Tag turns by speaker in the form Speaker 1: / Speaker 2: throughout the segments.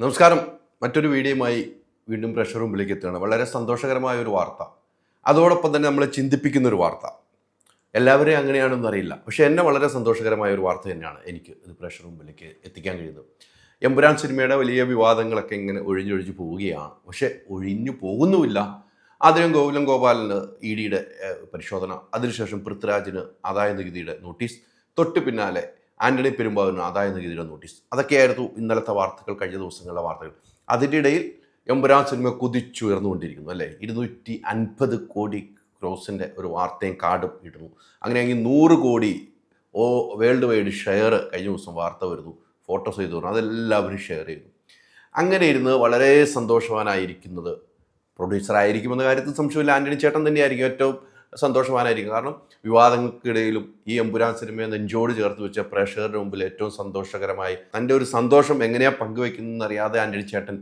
Speaker 1: നമസ്കാരം. മറ്റൊരു വീഡിയോയുമായി വീണ്ടും പ്രഷർ മുമ്പിലേക്ക് എത്തുകയാണ്. വളരെ സന്തോഷകരമായ ഒരു വാർത്ത. അതോടൊപ്പം തന്നെ നമ്മളെ ചിന്തിപ്പിക്കുന്ന ഒരു വാർത്ത. എല്ലാവരെയും അങ്ങനെയാണെന്ന് അറിയില്ല. പക്ഷേ എന്നെ വളരെ സന്തോഷകരമായ ഒരു വാർത്ത തന്നെയാണ് എനിക്ക് ഇത് പ്രഷർ മുമ്പിലേക്ക് എത്തിക്കാൻ കഴിയുന്നത്. എമ്പുരാൻ സിനിമയുടെ വലിയ വിവാദങ്ങളൊക്കെ ഇങ്ങനെ ഒഴിഞ്ഞൊഴിഞ്ഞ് പോവുകയാണ്. പക്ഷേ ഒഴിഞ്ഞു പോകുന്നുമില്ല. ആദ്യം ഗോകുലം ഗോപാലിന് ഇ ഡിയുടെ പരിശോധന. അതിനുശേഷം പൃഥ്വിരാജിന് ആദായ നികുതിയുടെ നോട്ടീസ്. തൊട്ട് പിന്നാലെ ആന്റണി പെരുമ്പാവൂരിന് ആദായ നികുതിയുടെ നോട്ടീസ്. അതൊക്കെയായിരുന്നു ഇന്നലത്തെ വാർത്തകൾ കഴിഞ്ഞ ദിവസങ്ങളിലെ വാർത്തകൾ. അതിന്റെ ഇടയിൽ എമ്പുരാൻ സിനിമ കുതിച്ചുയർന്നുകൊണ്ടിരിക്കുന്നു അല്ലേ? ഇരുന്നൂറ്റി അൻപത് കോടി ക്രോസിന്റെ ഒരു വാർത്തയും കാർഡും ഇടുന്നു. അങ്ങനെയെങ്കിൽ നൂറ് കോടി ഓ വേൾഡ് വൈഡ് ഷെയർ കഴിഞ്ഞ ദിവസം വാർത്ത വരുന്നു ഫോട്ടോസ് ചെയ്തു പറഞ്ഞു അതെല്ലാവരും ഷെയർ ചെയ്തു അങ്ങനെ ഇരുന്ന് വളരെ സന്തോഷവാനായിരിക്കുന്നത് പ്രൊഡ്യൂസർ ആയിരിക്കുമെന്ന കാര്യത്തിൽ സംശയമില്ല. ആന്റണി ചേട്ടൻ തന്നെയായിരിക്കും ഏറ്റവും സന്തോഷവാനായിരിക്കും. കാരണം വിവാദങ്ങൾക്കിടയിലും ഈ എമ്പുരാൻ സിനിമയെ നെഞ്ചോട് ചേർത്ത് വെച്ച പ്രേക്ഷകരുടെ മുമ്പിൽ ഏറ്റവും സന്തോഷകരമായി തന്റെ ഒരു സന്തോഷം എങ്ങനെയാണ് പങ്കുവെക്കുന്നതെന്ന് അറിയാതെ ആന്റണി ചേട്ടൻ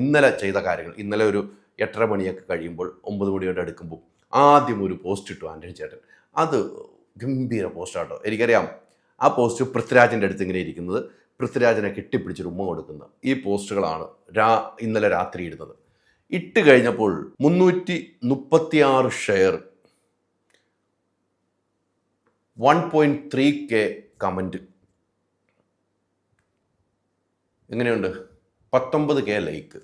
Speaker 1: ഇന്നലെ ചെയ്ത കാര്യങ്ങൾ ഇന്നലെ ഒരു എട്ടര മണിയൊക്കെ കഴിയുമ്പോൾ ഒമ്പത് മണിയോടെ എടുക്കുമ്പോൾ ആദ്യം ഒരു പോസ്റ്റ് ഇട്ടു ആന്റണി ചേട്ടൻ. അത് ഗംഭീര പോസ്റ്റാട്ടോ എനിക്കറിയാം ആ പോസ്റ്റ് പൃഥ്വിരാജിന്റെ അടുത്ത് ഇങ്ങനെ ഇരിക്കുന്നത്. പൃഥ്വിരാജിനെ കെട്ടിപ്പിടിച്ച് ഉമ്മ കൊടുക്കുന്ന ഈ പോസ്റ്റുകളാണ് രാ ഇന്നലെ രാത്രി ഇടുന്നത്. ഇട്ട് കഴിഞ്ഞപ്പോൾ മുന്നൂറ്റി മുപ്പത്തിയാറ് share one point three K comment എങ്ങനെയുണ്ട്? പത്തൊമ്പത് കെ ലൈക്ക്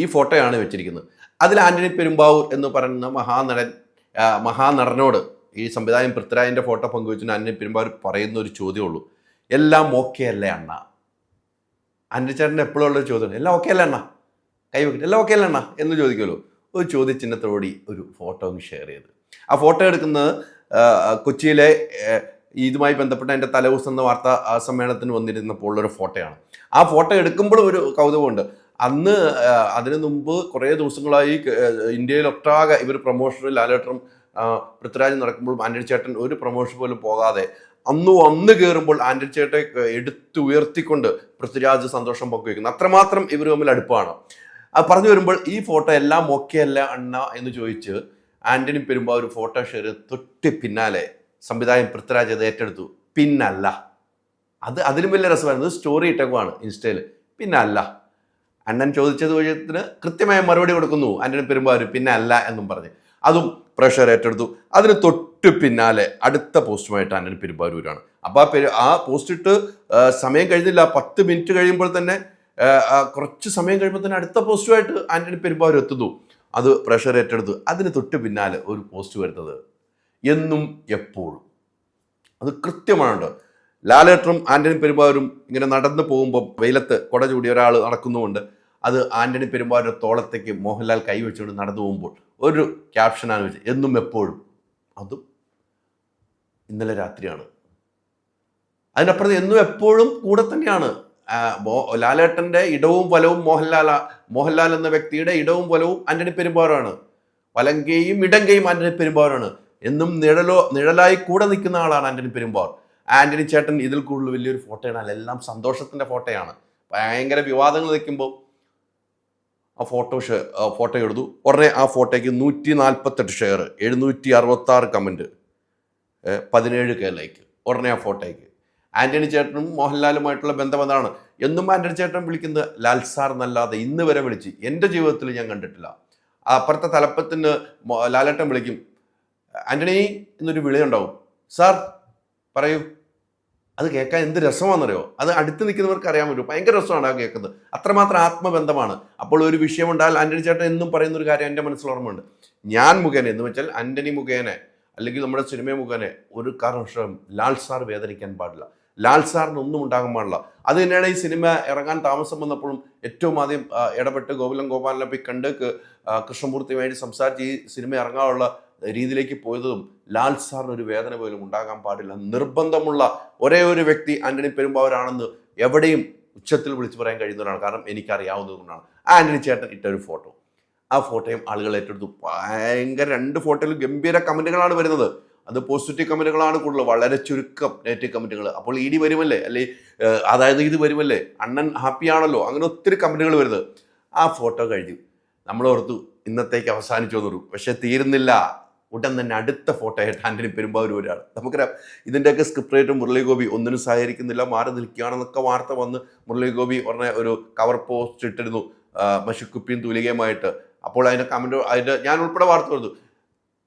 Speaker 1: ഈ ഫോട്ടോയാണ് വെച്ചിരിക്കുന്നത്. അതിൽ ആന്റണി പെരുമ്പാവൂർ എന്ന് പറയുന്ന മഹാനടൻ മഹാനടനോട് ഈ സംവിധായകൻ പൃഥ്വിരാജിന്റെ ഫോട്ടോ പങ്കുവെച്ചിട്ട് ആന്റണി പെരുമ്പാവൂർ പറയുന്ന ഒരു ചോദ്യമുള്ളൂ എല്ലാം ഓക്കെ അല്ലേ അണ്ണ? ആന്റണി ചേട്ടന്റെ എപ്പോഴും ഉള്ളൊരു ചോദ്യം എല്ലാം ഓക്കെ അല്ലേ അണ്ണ? കൈ എല്ലാം ഓക്കെ അല്ലേ അണ്ണ? എന്ന് ചോദിക്കുമല്ലോ. ഒരു ചോദ്യചിഹ്നത്തോടി ഒരു ഫോട്ടോ ഷെയർ ചെയ്ത്. ആ ഫോട്ടോ എടുക്കുന്നത് കൊച്ചിയിലെ ഇതുമായി ബന്ധപ്പെട്ട എന്റെ തലേദിവസം എന്ന വാർത്ത സമ്മേളനത്തിന് വന്നിരുന്നപ്പോൾ ഒരു ഫോട്ടോയാണ്. ആ ഫോട്ടോ എടുക്കുമ്പോഴും ഒരു കൗതുകമുണ്ട്. അന്ന് അതിനു മുമ്പ് കുറേ ദിവസങ്ങളായി ഇന്ത്യയിലൊട്ടാകെ ഇവർ പ്രൊമോഷനിൽ ലാലേട്ടറും പൃഥ്വിരാജ് നടക്കുമ്പോഴും ആന്റണി ചേട്ടൻ ഒരു പ്രൊമോഷൻ പോലും പോകാതെ അന്ന് വന്ന് കയറുമ്പോൾ ആന്റണി ചേട്ടെ എടുത്തു ഉയർത്തിക്കൊണ്ട് പൃഥ്വിരാജ് സന്തോഷം പങ്കുവയ്ക്കുന്നു. അത്രമാത്രം ഇവർ തമ്മിൽ അടുപ്പാണ്. അത് പറഞ്ഞു വരുമ്പോൾ ഈ ഫോട്ടോ എല്ലാം ഓക്കെ അല്ല അണ്ണ എന്ന് ചോദിച്ച് ആന്റണി പെരുമ്പാ ഒരു ഫോട്ടോ ഷെയർ തൊട്ട് പിന്നാലെ സംവിധായകൻ പൃഥ്വിരാജ് അത് ഏറ്റെടുത്തു. പിന്നല്ല. അത് അതിലും വലിയ രസമായിരുന്നു സ്റ്റോറി ഇട്ടേക്കുവാണ് ഇൻസ്റ്റയിൽ പിന്നല്ല. അണ്ണൻ ചോദിച്ചത് ചോദ്യത്തിന് കൃത്യമായ മറുപടി കൊടുക്കുന്നു ആന്റണി പെരുമ്പാവൂർ. പിന്നെ അല്ല എന്നും പറഞ്ഞ്. അതും പ്രഷർ ഏറ്റെടുത്തു. അതിന് തൊട്ട് പിന്നാലെ അടുത്ത പോസ്റ്റുമായിട്ട് ആന്റണി പെരുമ്പാവൂരാണ് അപ്പോൾ ആ പെരു ആ പോസ്റ്റ് ഇട്ട് സമയം കഴിഞ്ഞില്ല. പത്ത് മിനിറ്റ് കഴിയുമ്പോൾ തന്നെ കുറച്ച് സമയം കഴിയുമ്പോൾ തന്നെ അടുത്ത പോസ്റ്റുമായിട്ട് ആന്റണി പെരുമ്പാവൂർ എത്തുന്നു. അത് പ്രഷർ ഏറ്റെടുത്തു അതിന് തൊട്ട് പിന്നാലെ ഒരു പോസ്റ്റ് വരുന്നത് എന്നും എപ്പോഴും. അത് കൃത്യമാണ് ലാലേട്ടനും ആന്റണി പെരുമ്പാവൂരും ഇങ്ങനെ നടന്നു പോകുമ്പോൾ വെയിലത്ത് കുട ചൂടി ഒരാൾ നടക്കുന്നുമുണ്ട്. അത് ആന്റണി പെരുമ്പാവൂരുടെ തോളത്തേക്ക് മോഹൻലാൽ കൈവച്ചുകൊണ്ട് നടന്നു പോകുമ്പോൾ ഒരു ക്യാപ്ഷനാണ് വെച്ചത് എന്നും എപ്പോഴും. അതും ഇന്നലെ രാത്രിയാണ്. അതിനപ്പുറത്ത് എന്നും എപ്പോഴും കൂടെ തന്നെയാണ്. ലാലേട്ടന്റെ ഇടവും വലവും മോഹൻലാല മോഹൻലാൽ എന്ന വ്യക്തിയുടെ ഇടവും വലവും ആന്റണി പെരുമ്പാറാണ് വലങ്കയും ഇടങ്കയും ആന്റണി പെരുമ്പാറാണ് എന്നും നിഴലോ നിഴലായി കൂടെ നിൽക്കുന്ന ആളാണ് ആന്റണി പെരുമ്പാർ ആന്റണി ചേട്ടൻ ഇതിൽ കൂടുതൽ വലിയൊരു ഫോട്ടോയാണ്. എല്ലാം സന്തോഷത്തിന്റെ ഫോട്ടോയാണ്. ഭയങ്കര വിവാദങ്ങൾ നിൽക്കുമ്പോൾ ആ ഫോട്ടോ ഷെയർ ഫോട്ടോ എടുത്തു. ഉടനെ ആ ഫോട്ടോയ്ക്ക് നൂറ്റി നാൽപ്പത്തെട്ട് ഷെയർ എഴുന്നൂറ്റി അറുപത്തി ആറ് കമന്റ് പതിനേഴ് കെ ലൈക്ക്. ഉടനെ ആ ഫോട്ടോയ്ക്ക്. ആന്റണി ചേട്ടനും മോഹൻലാലുമായിട്ടുള്ള ബന്ധം അതാണ്. എന്നും ആന്റണി ചേട്ടൻ വിളിക്കുന്നത് ലാൽ സാർ എന്നല്ലാതെ ഇന്ന് വരെ വിളിച്ച് എന്റെ ജീവിതത്തിൽ ഞാൻ കണ്ടിട്ടില്ല. അപ്പുറത്തെ തലപ്പത്തിന് ലാലേട്ടൻ വിളിക്കും. ആന്റണി എന്നൊരു വിളിയുണ്ടാവും. സാർ പറയൂ. അത് കേൾക്കാൻ എന്ത് രസമാണെന്നറിയോ? അത് അടുത്ത് നിൽക്കുന്നവർക്ക് അറിയാൻ പറ്റും. ഭയങ്കര രസമാണ് ആ കേൾക്കുന്നത്. അത്രമാത്രം ആത്മബന്ധമാണ്. അപ്പോൾ ഒരു വിഷയം ഉണ്ടായാൽ ആന്റണി ചേട്ടൻ എന്നും പറയുന്ന ഒരു കാര്യം എന്റെ മനസ്സിൽ ഓർമ്മയുണ്ട്. ഞാൻ മുഖേന എന്ന് വെച്ചാൽ ആന്റണി മുഖേന അല്ലെങ്കിൽ നമ്മുടെ സിനിമ മുഖേന ഒരു കാരണവശാലും ലാൽ സാർ വേദനിക്കാൻ പാടില്ല. ലാൽ സാറിന് ഒന്നും ഉണ്ടാകാൻ പാടില്ല. അത് തന്നെയാണ് ഈ സിനിമ ഇറങ്ങാൻ താമസം വന്നപ്പോഴും ഏറ്റവും ആദ്യം ഇടപെട്ട് ഗോകുലം ഗോപാലിനെ പോയി കണ്ട് കൃഷ്ണമൂർത്തിയുമായിട്ട് സംസാരിച്ച് ഈ സിനിമ ഇറങ്ങാനുള്ള രീതിയിലേക്ക് പോയതും ലാൽ സാറിന് ഒരു വേദന പോലും ഉണ്ടാകാൻ പാടില്ല. നിർബന്ധമുള്ള ഒരേ ഒരു വ്യക്തി ആന്റണി പെരുമ്പാവൂരാണെന്ന് എവിടെയും ഉച്ചത്തിൽ വിളിച്ചു പറയാൻ കഴിയുന്നവരാണ് കാരണം എനിക്കറിയാവുന്നതുകൊണ്ടാണ് ആ ആന്റണി ചേട്ടൻ ഇട്ട ഒരു ഫോട്ടോ. ആ ഫോട്ടോയും ആളുകൾ ഏറ്റെടുത്തു. ഭയങ്കര രണ്ട് ഫോട്ടോയിലും ഗംഭീര കമന്റുകളാണ് വരുന്നത്. അത് പോസിറ്റീവ് കമന്റുകളാണ് കൂടുതൽ. വളരെ ചുരുക്കം നെഗറ്റീവ് കമന്റുകൾ അപ്പോൾ ഇ ഡി വരുമല്ലേ? അല്ലെ അതായത് ഇത് വരുമല്ലേ? അണ്ണൻ ഹാപ്പിയാണല്ലോ അങ്ങനെ ഒത്തിരി കമന്റുകൾ വരുന്നത്. ആ ഫോട്ടോ കഴിഞ്ഞു. നമ്മൾ ഓർത്തു ഇന്നത്തേക്ക് അവസാനിച്ചു വന്നു പക്ഷെ തീരുന്നില്ല. ഉടൻ തന്നെ അടുത്ത ഫോട്ടോ ആയിട്ട് ആന്റണി പെരുമ്പാവൂർ ഒരാൾ നമുക്കറിയാം ഇതിന്റെയൊക്കെ സ്ക്രിപ്റ്റ് റൈറ്റർ മുരളി ഗോപി ഒന്നിനും സഹകരിക്കുന്നില്ല. മാറി നിൽക്കുകയാണെന്നൊക്കെ വാർത്ത വന്ന് മുരളി ഗോപി ഉടനെ ഒരു കവർ പോസ്റ്റ് ഇട്ടിരുന്നു. മഷിക്കുപ്പിയും തൂലികയുമായിട്ട്. അപ്പോൾ അതിന്റെ കമന്റ് അതിന്റെ ഞാൻ ഉൾപ്പെടെ വാർത്ത കൊടുത്തു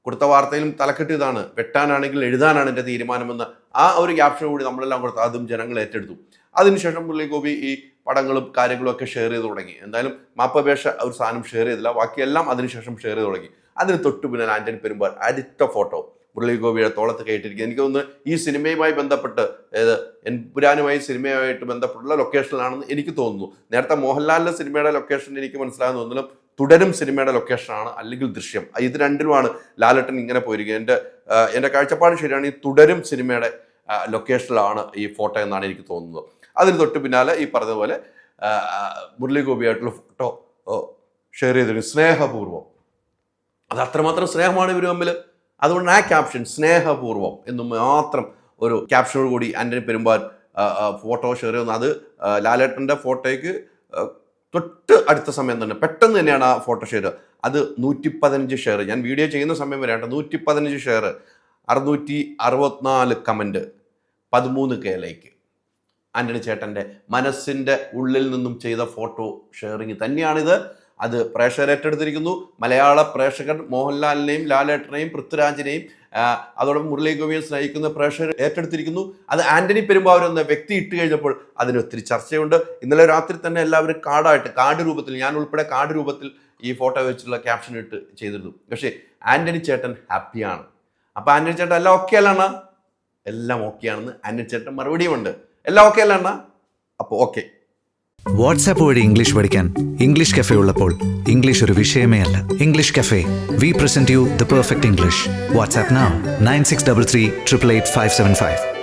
Speaker 1: കൊടുത്ത വാർത്തയിലും തലക്കെട്ട് ഇതാണ് വെട്ടാനാണെങ്കിൽ എഴുതാനാണ് എന്റെ തീരുമാനമെന്ന് ആ ഒരു ക്യാപ്ഷൻ കൂടി നമ്മളെല്ലാം കൊടുത്ത് അതും ജനങ്ങൾ ഏറ്റെടുത്തു. അതിനുശേഷം മുരളി ഗോപി ഈ പടങ്ങളും കാര്യങ്ങളും ഒക്കെ ഷെയർ ചെയ്ത് തുടങ്ങി. എന്തായാലും മാപ്പപേക്ഷ ഒരു സാധനം ഷെയർ ചെയ്തില്ല. ബാക്കിയെല്ലാം അതിനുശേഷം ഷെയർ ചെയ്ത് തുടങ്ങി. അതിന് തൊട്ടു പിന്നെ ആന്റണി പെരുമ്പാൽ അടുത്ത ഫോട്ടോ മുരളി ഗോപിയുടെ തോളത്ത് കയറ്റിരിക്കുന്നത് എനിക്ക് തോന്നുന്നു ഈ സിനിമയുമായി ബന്ധപ്പെട്ട് ഏത് എൻപുരാനുമായി സിനിമയുമായിട്ട് ബന്ധപ്പെട്ടുള്ള ലൊക്കേഷനിലാണെന്ന് എനിക്ക് തോന്നുന്നു. നേരത്തെ മോഹൻലാലിന്റെ സിനിമയുടെ ലൊക്കേഷൻ എനിക്ക് മനസ്സിലാകുന്ന തോന്നുന്നു. തുടരും സിനിമയുടെ ലൊക്കേഷനാണ് അല്ലെങ്കിൽ ദൃശ്യം. ഇത് രണ്ടിലുമാണ് ലാലട്ടൻ ഇങ്ങനെ പോയിരിക്കുക എന്റെ എന്റെ കാഴ്ചപ്പാട് ശരിയാണ് ഈ തുടരും സിനിമയുടെ ലൊക്കേഷനിലാണ് ഈ ഫോട്ടോ എന്നാണ് എനിക്ക് തോന്നുന്നത്. അതിന് തൊട്ട് പിന്നാലെ ഈ പറഞ്ഞതുപോലെ മുരളീഗോപിയായിട്ടുള്ള ഫോട്ടോ ഷെയർ ചെയ്തിരുന്നു. സ്നേഹപൂർവം അത് അത്രമാത്രം സ്നേഹമാണ് ഇവർ തമ്മിൽ അതുകൊണ്ട് ആ ക്യാപ്ഷൻ സ്നേഹപൂർവം എന്ന് മാത്രം ഒരു ക്യാപ്ഷനോട് കൂടി ആന്റണി പെരുമ്പാൻ ഫോട്ടോ ഷെയർ ചെയ്യുന്നത്. അത് ലാലേട്ടന്റെ ഫോട്ടോയ്ക്ക് തൊട്ട് അടുത്ത സമയം തന്നെ പെട്ടെന്ന് തന്നെയാണ് ആ ഫോട്ടോ ഷെയർ അത് നൂറ്റി പതിനഞ്ച് ഷെയർ ഞാൻ വീഡിയോ ചെയ്യുന്ന സമയം വരെ നൂറ്റി പതിനഞ്ച് ഷെയർ അറുന്നൂറ്റി അറുപത്തിനാല് കമന്റ് പതിമൂന്ന് കെ ലൈക്ക് ആന്റണി ചേട്ടന്റെ മനസ്സിന്റെ ഉള്ളിൽ നിന്നും ചെയ്ത ഫോട്ടോ ഷെയറിങ് തന്നെയാണിത്. അത് പ്രേക്ഷകർ ഏറ്റെടുത്തിരിക്കുന്നു. മലയാള പ്രേക്ഷകർ മോഹൻലാലിനെയും ലാലേട്ടനെയും പൃഥ്വിരാജിനെയും അതോടൊപ്പം മുരളി ഗോപിയെ സ്നേഹിക്കുന്ന പ്രേക്ഷകർ ഏറ്റെടുത്തിരിക്കുന്നു. അത് ആന്റണി പെരുമ്പാവൂർ എന്ന വ്യക്തി ഇട്ട് കഴിഞ്ഞപ്പോൾ അതിന് ഒത്തിരി ചർച്ചയുണ്ട്. ഇന്നലെ രാത്രി തന്നെ എല്ലാവരും കാർഡായിട്ട് കാർഡ് രൂപത്തിൽ ഞാൻ ഉൾപ്പെടെ കാർഡ് രൂപത്തിൽ ഈ ഫോട്ടോ വെച്ചുള്ള ക്യാപ്ഷൻ ഇട്ട് ചെയ്തിരുന്നു. പക്ഷേ ആന്റണി ചേട്ടൻ ഹാപ്പിയാണ്. അപ്പോൾ ആന്റണി ചേട്ടൻ എല്ലാം ഓക്കെ അല്ലാണ് എല്ലാം ഓക്കെ ആണെന്ന് ആന്റണി ചേട്ടൻ മറുപടിയും ഉണ്ട് എല്ലാം ഓക്കെ അല്ലാണ് അപ്പോൾ ഓക്കെ.
Speaker 2: വാട്സാപ്പ് വഴി ഇംഗ്ലീഷ് പഠിക്കാൻ ഇംഗ്ലീഷ് കഫേ ഉള്ളപ്പോൾ ഇംഗ്ലീഷ് ഒരു വിഷയമേ അല്ല. English cafe we present you the perfect English WhatsApp nine six double three triple eight five seven five